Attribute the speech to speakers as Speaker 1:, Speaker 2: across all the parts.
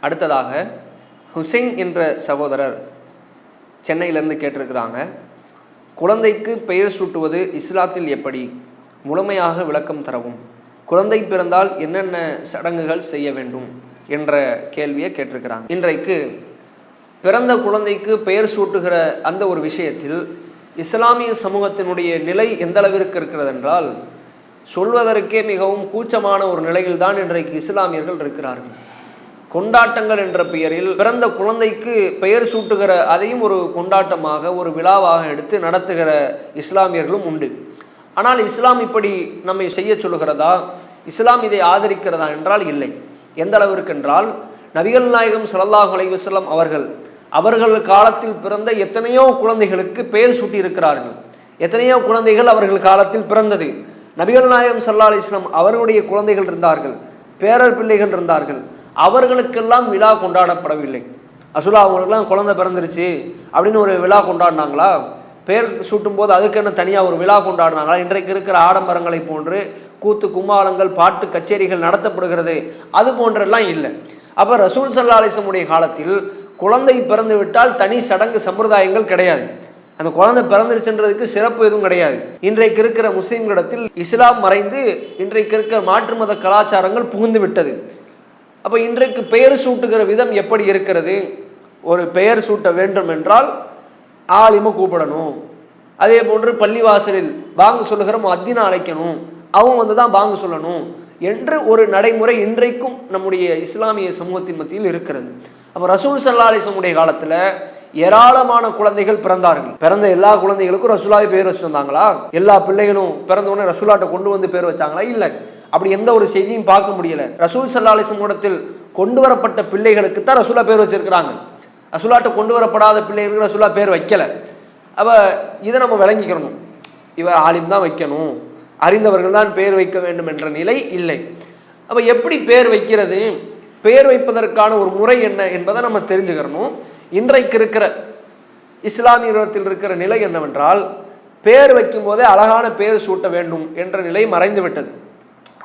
Speaker 1: அடுத்ததாக ஹுசைன் என்ற சகோதரர் சென்னையிலேருந்து கேட்டிருக்கிறாங்க குழந்தைக்கு பெயர் சூட்டுவது இஸ்லாத்தில் எப்படி? முழுமையாக விளக்கம் தரவும். குழந்தை பிறந்தால் என்னென்ன சடங்குகள் செய்ய வேண்டும்? என்ற கேள்வியை கேட்டிருக்கிறாங்க. இன்றைக்கு பிறந்த குழந்தைக்கு பெயர் சூட்டுகிற அந்த ஒரு விஷயத்தில் இஸ்லாமிய சமூகத்தினுடைய நிலை எந்த அளவிற்கு இருக்கிறது என்றால் சொல்வதற்கே மிகவும் கூச்சமான ஒரு நிலையில்தான் இன்றைக்கு இஸ்லாமியர்கள் இருக்கிறார்கள். கொண்டாட்டங்கள் என்ற பெயரில் பிறந்த குழந்தைக்கு பெயர் சூட்டுகிற அதையும் ஒரு கொண்டாட்டமாக ஒரு விழாவாக எடுத்து நடத்துகிற இஸ்லாமியர்களும் உண்டு. ஆனால் இஸ்லாம் இப்படி நம்மை செய்ய சொல்லுகிறதா? இஸ்லாம் இதை ஆதரிக்கிறதா என்றால் இல்லை. எந்த அளவிற்கு என்றால் நபிகள் நாயகம் சல்லாஹ் அலைவசல்லம் அவர்கள் அவர்கள் காலத்தில் பிறந்த எத்தனையோ குழந்தைகளுக்கு பெயர் சூட்டியிருக்கிறார்கள். எத்தனையோ குழந்தைகள் அவர்கள் காலத்தில் பிறந்தது. நபிகள் நாயகம் சல்லா அலைஹி வஸல்லம் அவர்களுடைய குழந்தைகள் இருந்தார்கள் பேரர் பிள்ளைகள் இருந்தார்கள். அவர்களுக்கெல்லாம் விழா கொண்டாடப்படவில்லை. அசுலா அவங்களுக்கெல்லாம் குழந்தை பிறந்துருச்சு அப்படின்னு ஒரு விழா கொண்டாடினாங்களா? பேர் சூட்டும் போது அதுக்கு என்ன தனியாக ஒரு விழா கொண்டாடினாங்களா? இன்றைக்கு இருக்கிற ஆடம்பரங்களை போன்று கூத்து கும்மாளங்கள் பாட்டு கச்சேரிகள் நடத்தப்படுகிறது. அது போன்றெல்லாம் இல்லை. அப்போ ரசூல் சல்லா அலிசமுடைய காலத்தில் குழந்தை பிறந்து விட்டால் தனி சடங்கு சம்பிரதாயங்கள் கிடையாது. அந்த குழந்தை பிறந்துருச்சுன்றதுக்கு சிறப்பு எதுவும் கிடையாது. இன்றைக்கு இருக்கிற முஸ்லீம்களிடத்தில் இஸ்லாம் மறைந்து இன்றைக்கு இருக்கிற மாற்று மத கலாச்சாரங்கள் புகுந்து விட்டது அப்போ இன்றைக்கு பெயர் சூட்டுகிற விதம் எப்படி இருக்கிறது? ஒரு பெயர் சூட்ட வேண்டும் என்றால் ஆலிம கூப்பிடணும். அதே போன்று பள்ளிவாசலில் வாங்க சொல்லுகிற அத்தின அழைக்கணும். அவங்க வந்து தான் வாங்க சொல்லணும் என்று ஒரு நடைமுறை இன்றைக்கும் நம்முடைய இஸ்லாமிய சமூகத்தின் மத்தியில் இருக்கிறது. அப்போ ரசூல் சல்லாலிசமுடைய காலத்தில் ஏராளமான குழந்தைகள் பிறந்தார்கள். பிறந்த எல்லா குழந்தைகளுக்கும் ரசூலாவை பேர் வச்சுருந்தாங்களா எல்லா பிள்ளைகளும் பிறந்தவுடனே ரசூலாட்டை கொண்டு வந்து பேர் வச்சாங்களா? இல்லை. அப்படி எந்த ஒரு செய்தியும் பார்க்க முடியல. ரசூல் சல்லா அலிசங்கூடத்தில் கொண்டு வரப்பட்ட பிள்ளைகளுக்கு தான் ரசூலா பேர் வச்சிருக்கிறாங்க. ரசூலாட்ட கொண்டு வரப்படாத பிள்ளைகளுக்கு ரசூலா பேர் வைக்கல. அப்போ இதை நம்ம விளங்கிக்கிறணும் இவர் ஆலிம் தான் வைக்கணும். அறிந்தவர்கள் தான் பேர் வைக்க வேண்டும் என்ற நிலை இல்லை. அப்போ எப்படி பேர் வைக்கிறது? பேர் வைப்பதற்கான ஒரு முறை என்ன என்பதை நம்ம தெரிஞ்சுக்கிறணும் இன்றைக்கு இருக்கிற இஸ்லாமியத்தில் இருக்கிற நிலை என்னவென்றால் பேர் வைக்கும் போதே அழகான பேர் சூட்ட வேண்டும் என்ற நிலை மறைந்து விட்டது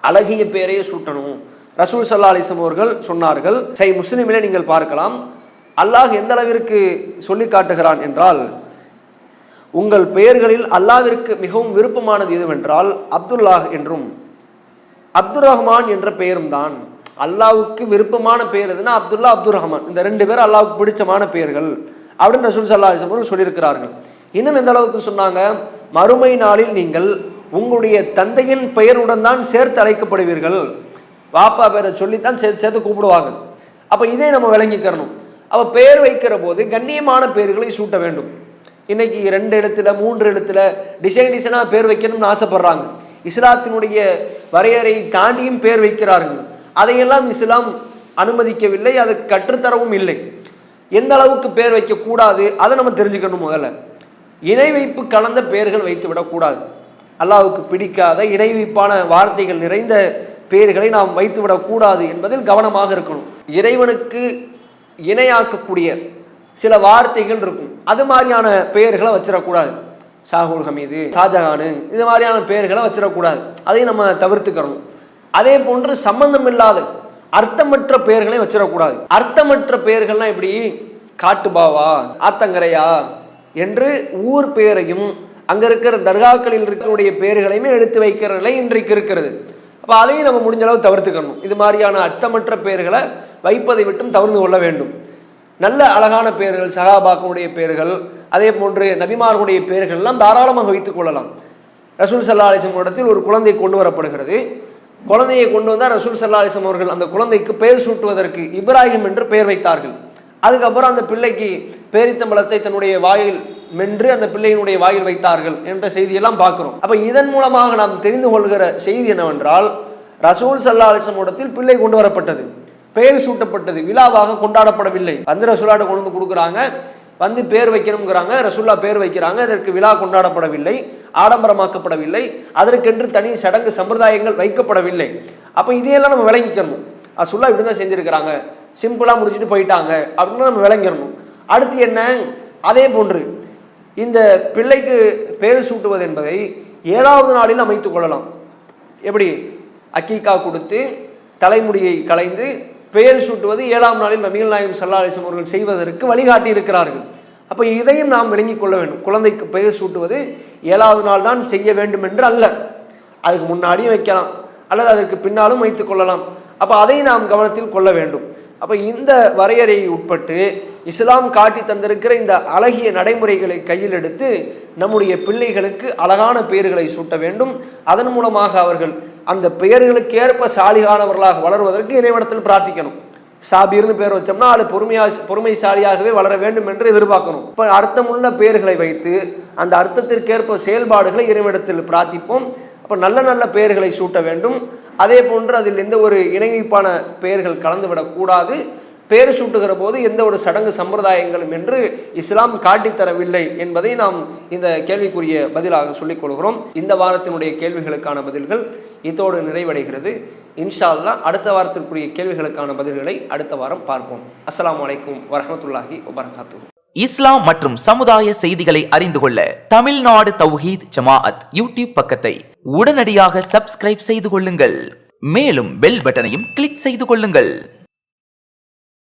Speaker 1: அழகிய பேரையே சூட்டணும். ரசூல் சல்லா அலிசம் அவர்கள் சொன்னார்கள் சை முஸ்லீமிலே நீங்கள் பார்க்கலாம் அல்லாஹ் எந்த அளவிற்கு சொல்லி காட்டுகிறான் என்றால் உங்கள் பெயர்களில் அல்லாவிற்கு மிகவும் விருப்பமானது எதுவென்றால் அப்துல்லாஹ் என்றும் அப்துல் ரஹ்மான் என்ற பெயரும் தான். அல்லாவுக்கு விருப்பமான பெயர் எதுனா அப்துல்லா அப்துல் ரஹ்மான் இந்த ரெண்டு பேர் அல்லாவுக்கு பிடிச்சமான பெயர்கள். அப்படின்னு ரசூல் சல்லா அலிசம் அவர்கள் சொல்லியிருக்கிறார்கள். இன்னும் எந்த அளவுக்கு சொன்னாங்க மறுமை நாளில் நீங்கள் உங்களுடைய தந்தையின் பெயருடன் தான் சேர்த்து அழைக்கப்படுவீர்கள். வாப்பா பேரை சொல்லித்தான் சேர்த்து சேர்த்து கூப்பிடுவாங்க. அப்போ இதை நம்ம விளங்கிக்கிறணும். அப்போ பெயர் வைக்கிற போது கண்ணியமான பெயர்களை சூட்ட வேண்டும். இன்னைக்கு ரெண்டு இடத்துல மூன்று இடத்துல டிசைன் டிசைனாக பேர் வைக்கணும்னு ஆசைப்படுறாங்க. இஸ்லாத்தினுடைய வரையறை தாண்டியும் பேர் வைக்கிறார்கள். அதையெல்லாம் இஸ்லாம் அனுமதிக்கவில்லை அதை கற்றுத்தரவும் இல்லை. எந்த அளவுக்கு பேர் வைக்கக்கூடாது அதை நம்ம தெரிஞ்சுக்கணும் முதல்ல. இணை வைப்பு கலந்த பெயர்கள் வைத்து விடக்கூடாது அல்லாவுக்கு பிடிக்காத இணை வைப்பான வார்த்தைகள் நிறைந்த பெயர்களை நாம் வைத்து விடக்கூடாது என்பதில் கவனமாக இருக்கணும். இறைவனுக்கு இணையாக்கக்கூடிய சில வார்த்தைகள் இருக்கும். அது மாதிரியான பெயர்களை வச்சிடக்கூடாது. ஷாகுல் ஹமீது ஷாஜஹானு இது மாதிரியான பெயர்களை வச்சிடக்கூடாது. அதையும் நம்ம தவிர்த்துக்கிறணும் அதே போன்று சம்பந்தம் இல்லாத அர்த்தமற்ற பெயர்களை வச்சிடக்கூடாது. அர்த்தமற்ற பெயர்கள்லாம் இப்படி காட்டுபாவா ஆத்தங்கரையா என்று ஊர் பெயரையும் அங்கே இருக்கிற தர்காக்களில் இருக்கக்கூடிய பேர்களையுமே எடுத்து வைக்கிற நிலை இன்றைக்கு இருக்கிறது. அப்போ அதையும் நம்ம முடிஞ்ச அளவு தவிர்த்துக்கணும். இது மாதிரியான அர்த்தமற்ற பெயர்களை வைப்பதை விட்டும் தவிர்த்து கொள்ள வேண்டும். நல்ல அழகான பெயர்கள் சகாபாக்கனுடைய பெயர்கள் அதே போன்று நபிமார்களுடைய பெயர்கள்லாம் தாராளமாக வைத்துக் கொள்ளலாம். ரசூல் சல்லா அலிசம் இடத்தில் ஒரு குழந்தை கொண்டு வரப்படுகிறது. குழந்தையை கொண்டு வந்தால் ரசூல் சல்லா அலிசம் அவர்கள் அந்த குழந்தைக்கு பெயர் சூட்டுவதற்கு இப்ராஹிம் என்று பெயர் வைத்தார்கள். அதுக்கப்புறம் அந்த பிள்ளைக்கு பேரித்தம்பளத்தை தன்னுடைய வாயில் மென்று அந்த பிள்ளையினுடைய வாயில் வைத்தார்கள் என்ற செய்தியெல்லாம் பார்க்கிறோம். அப்போ இதன் மூலமாக நாம் தெரிந்து கொள்கிற செய்தி என்னவென்றால் ரசூல் சல்லா அலிசமூடத்தில் பிள்ளை கொண்டு வரப்பட்டது. பெயர் சூட்டப்பட்டது. விழாவாக கொண்டாடப்படவில்லை. வந்து ரசூலாட்ட கொண்டு வந்து கொடுக்குறாங்க. வந்து பேர் வைக்கணுங்கிறாங்க ரசூல்லா பேர் வைக்கிறாங்க. அதற்கு விழா கொண்டாடப்படவில்லை. ஆடம்பரமாக்கப்படவில்லை. அதற்கென்று தனி சடங்கு சம்பிரதாயங்கள் வைக்கப்படவில்லை. அப்போ இதையெல்லாம் நம்ம விளங்கிக்கணும். ரசூல்லா இப்படி தான் செஞ்சுருக்கிறாங்க. சிம்பிளாக முடிச்சுட்டு போயிட்டாங்க. அப்படின்னு நம்ம விளங்கிடணும். அடுத்து என்ன? அதே போன்று இந்த பிள்ளைக்கு பேர் சூட்டுவது என்பதை ஏழாவது நாளில் அமைத்து கொள்ளலாம். எப்படி? அக்கீக்கா கொடுத்து தலைமுடியை களைந்து பெயர் சூட்டுவது ஏழாம் நாளில் நபிகள் நாயகம் சல்லா அலிஸ்லாம் அவர்கள் செய்வதற்கு வழிகாட்டி இருக்கிறார்கள் அப்போ இதையும் நாம் விளங்கிக் கொள்ள வேண்டும். குழந்தைக்கு பெயர் சூட்டுவது ஏழாவது நாள் தான் செய்ய வேண்டும் என்று அல்ல. அதுக்கு முன்னாடியும் வைக்கலாம். அல்லது அதற்கு பின்னாலும் வைத்துக் கொள்ளலாம். அப்போ அதை நாம் கவனத்தில் கொள்ள வேண்டும். அப்போ இந்த வரையறையை உட்பட்டு இஸ்லாம் காட்டி தந்திருக்கிற இந்த அழகிய நடைமுறைகளை கையில் எடுத்து நம்முடைய பிள்ளைகளுக்கு அழகான பெயர்களை சூட்ட வேண்டும். அதன் மூலமாக அவர்கள் அந்த பெயர்களுக்கேற்ப சாலிகானவர்களாக வளருவதற்கு இறைவனத்தில் பிரார்த்திக்கணும். சாபிர்னு பேர் வச்சோம்னா அது பொறுமையா பொறுமைசாலியாகவே வளர வேண்டும் என்று எதிர்பார்க்கணும். இப்போ அர்த்தமுள்ள பெயர்களை வைத்து அந்த அர்த்தத்திற்கேற்ப செயல்பாடுகளை இறைவனிடத்தில் பிரார்த்திப்போம். அப்போ நல்ல நல்ல பெயர்களை சூட்ட வேண்டும். அதே போன்று அதில் எந்த ஒரு இணைவிப்பான பெயர்கள் கலந்துவிடக்கூடாது. பேர் சூட்டுகிற போது எந்த ஒரு சடங்கு சம்பிரதாயங்களும் என்று இஸ்லாம் காட்டித்தரவில்லை என்பதை நாம் இந்த கேள்விக்குரிய பதிலாக சொல்லிக் கொள்கிறோம். இந்த வாரத்தினுடைய கேள்விகளுக்கான பதில்கள் இதோடு நிறைவடைகிறது. இன்ஷா அல்லாஹ் அடுத்த வாரத்திற்குரிய கேள்விகளுக்கான பதில்களை அடுத்த வாரம் பார்ப்போம். அஸ்லாம் அலைக்கும் வரமத்துல்லாஹி வபரகாத்துஹு.
Speaker 2: இஸ்லாம் மற்றும் சமுதாய செய்திகளை அறிந்து கொள்ள தமிழ்நாடு தௌஹீத் ஜமாஅத் யூடியூப் பக்கத்தை உடனடியாக சப்ஸ்கிரைப் செய்து கொள்ளுங்கள். மேலும் பெல் பட்டனையும் கிளிக் செய்து கொள்ளுங்கள்.